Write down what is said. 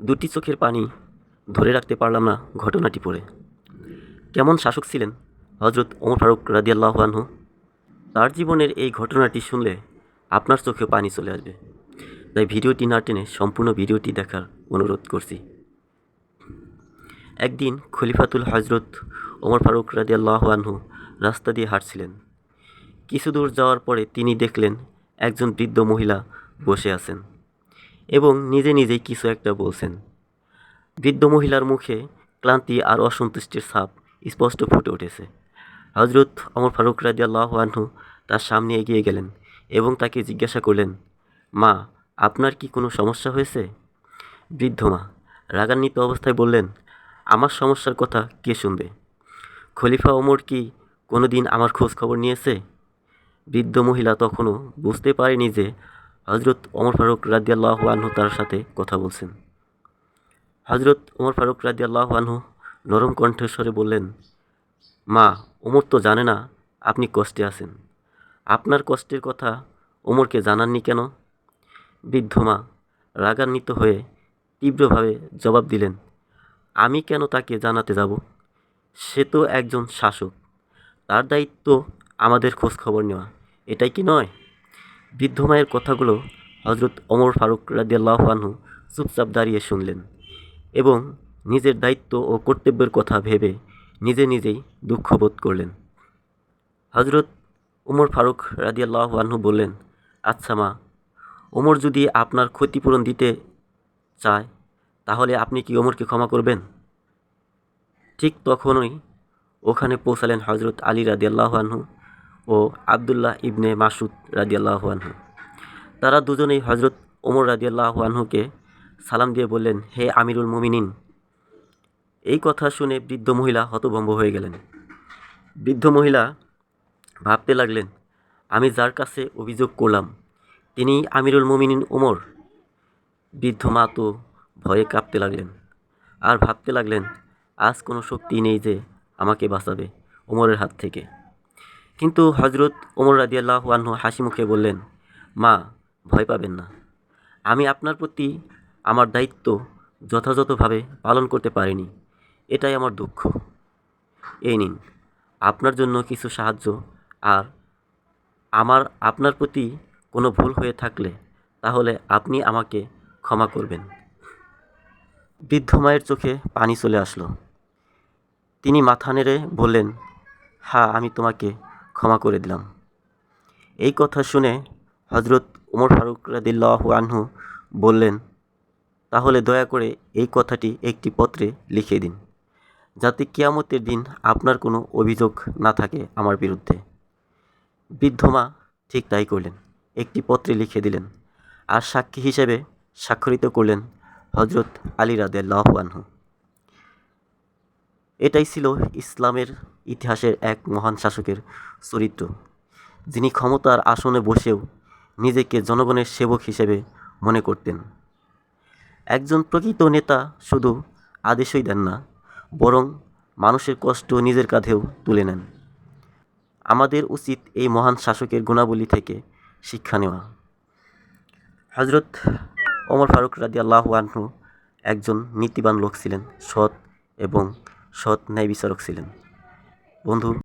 দুটি চোখের পানি ধরে রাখতে পারলাম না ঘটনাটি পড়ে। কেমন শাসক ছিলেন হজরত ওমর ফারুক রাদিয়াল্লাহ আনহু? তার জীবনের এই ঘটনাটি শুনলে আপনার চোখে পানি চলে আসবে। তাই ভিডিওটি না টেনে সম্পূর্ণ ভিডিওটি দেখার অনুরোধ করছি। একদিন খলিফাতুল হজরত ওমর ফারুক রাদিয়াল্লাহ আনহু রাস্তা দিয়ে হাঁটছিলেন। কিছু দূর যাওয়ার পরে তিনি দেখলেন একজন বৃদ্ধ মহিলা বসে আছেন। এবং নিজে নিজেই কিছু একটা বলছেন। বৃদ্ধ মহিলার মুখে ক্লান্তি আর অসন্তুষ্টির ছাপ স্পষ্ট ফুটে উঠেছে। হজরত অমর ফারুক রাজি আল্লাহ আনহু তার সামনে এগিয়ে গেলেন এবং তাকে জিজ্ঞাসা করলেন, মা, আপনার কি কোনো সমস্যা হয়েছে? বৃদ্ধ মা রাগান্বিত অবস্থায় বললেন, আমার সমস্যার কথা কে শুনবে? খলিফা ওমর কি কোনো দিন আমার খোঁজ খবর নিয়েছে? বৃদ্ধ মহিলা তখনও বুঝতে পারেনি যে হজরত ওমর ফারুক রাদিয়াল্লাহু আনহু তার সাথে কথা বলছেন। হজরত ওমর ফারুক রাদিয়াল্লাহু আনহু নরম কণ্ঠস্বরে বললেন, মা, ওমর তো জানে না আপনি কষ্টে আছেন। আপনার কষ্টের কথা ওমরকে জানাননি কেন? বৃদ্ধ মা রাগান্বিত হয়ে তীব্রভাবে জবাব দিলেন, আমি কেন তাকে জানাতে যাব? সে তো একজন শাসক। তার দায়িত্ব আমাদের খোঁজ খবর নেওয়া। এটাই কি নয়? বৃদ্ধ মায়ের কথাগুলো হজরত ওমর ফারুক রাদিয়াল্লাহু আনহু চুপচাপ দাঁড়িয়ে শুনলেন এবং নিজের দায়িত্ব ও কর্তব্যের কথা ভেবে নিজে নিজেই দুঃখ বোধ করলেন। হজরত ওমর ফারুক রাদিয়াল্লাহু আনহু বললেন আচ্ছা মা, ওমর যদি আপনার ক্ষতিপূরণ দিতে চায়, তাহলে আপনি কি ওমরকে ক্ষমা করবেন? ঠিক তখনই ওখানে পৌঁছালেন হজরত আলী রাদিয়াল্লাহু আনহু ও আবদুল্লাহ ইবনে মাসুদ রাদিয়াল্লাহু আনহু। তারা দুজনেই হজরত ওমর রাদিয়াল্লাহু আনহুকে সালাম দিয়ে বললেন, হে আমিরুল মুমিনিন। এই কথা শুনে বৃদ্ধ মহিলা হতভম্ব হয়ে গেলেন। বৃদ্ধ মহিলা ভাবতে লাগলেন, আমি যার কাছে অভিযোগ করলাম, তিনি আমিরুল মুমিনিন ওমর? বৃদ্ধ মা তো ভয়ে কাঁপতে লাগলেন আর ভাবতে লাগলেন, আজ কোনো শক্তি নেই যে আমাকে বাঁচাবে ওমরের হাত থেকে। কিন্তু হজরত ওমর রাদিয়াল্লাহ আনহু হাসি মুখে বললেন, মা, ভয় পাবেন না। আমি আপনার প্রতি আমার দায়িত্ব যথাযথভাবে পালন করতে পারিনি। এটাই আমার দুঃখ। এই নিন, আপনার জন্য কিছু সাহায্য আর আমার, আপনার প্রতি কোনো ভুল হয়ে থাকলে তাহলে আপনি আমাকে ক্ষমা করবেন বৃদ্ধ মায়ের চোখে পানি চলে আসলো। তিনি মাথা নেড়ে বললেন হ্যাঁ আমি তোমাকে ক্ষমা করে দিলাম। এই কথা শুনে হজরত ওমর ফারুক রাদিল্লাহ আনহু বললেন, তাহলে দয়া করে এই কথাটি একটি পত্রে লিখে দিন, যাতে কিয়ামতের দিন আপনার কোনো অভিযোগ না থাকে আমার বিরুদ্ধে। বৃদ্ধ মা ঠিক তাই করলেন, একটি পত্রে লিখে দিলেন আর সাক্ষী হিসেবে স্বাক্ষরিত করলেন হজরত আলী রাদেল্লাহ আনহু। এটাই ছিল ইসলামের ইতিহাসের এক মহান শাসকের চরিত্র, যিনি ক্ষমতার আসনে বসেও নিজেকে জনগণের সেবক হিসেবে মনে করতেন। একজন প্রকৃত নেতা শুধু আদেশই দেন না, বরং মানুষের কষ্ট নিজের কাঁধেও তুলে নেন। আমাদের উচিত এই মহান শাসকের গুণাবলী থেকে শিক্ষা নেওয়া। হজরত ওমর ফারুক রাদি আল্লাহ আনহু একজন নীতিবান লোক ছিলেন, সৎ এবং সৎ ন্যায় বিচারক ছিলেন। বন্ধু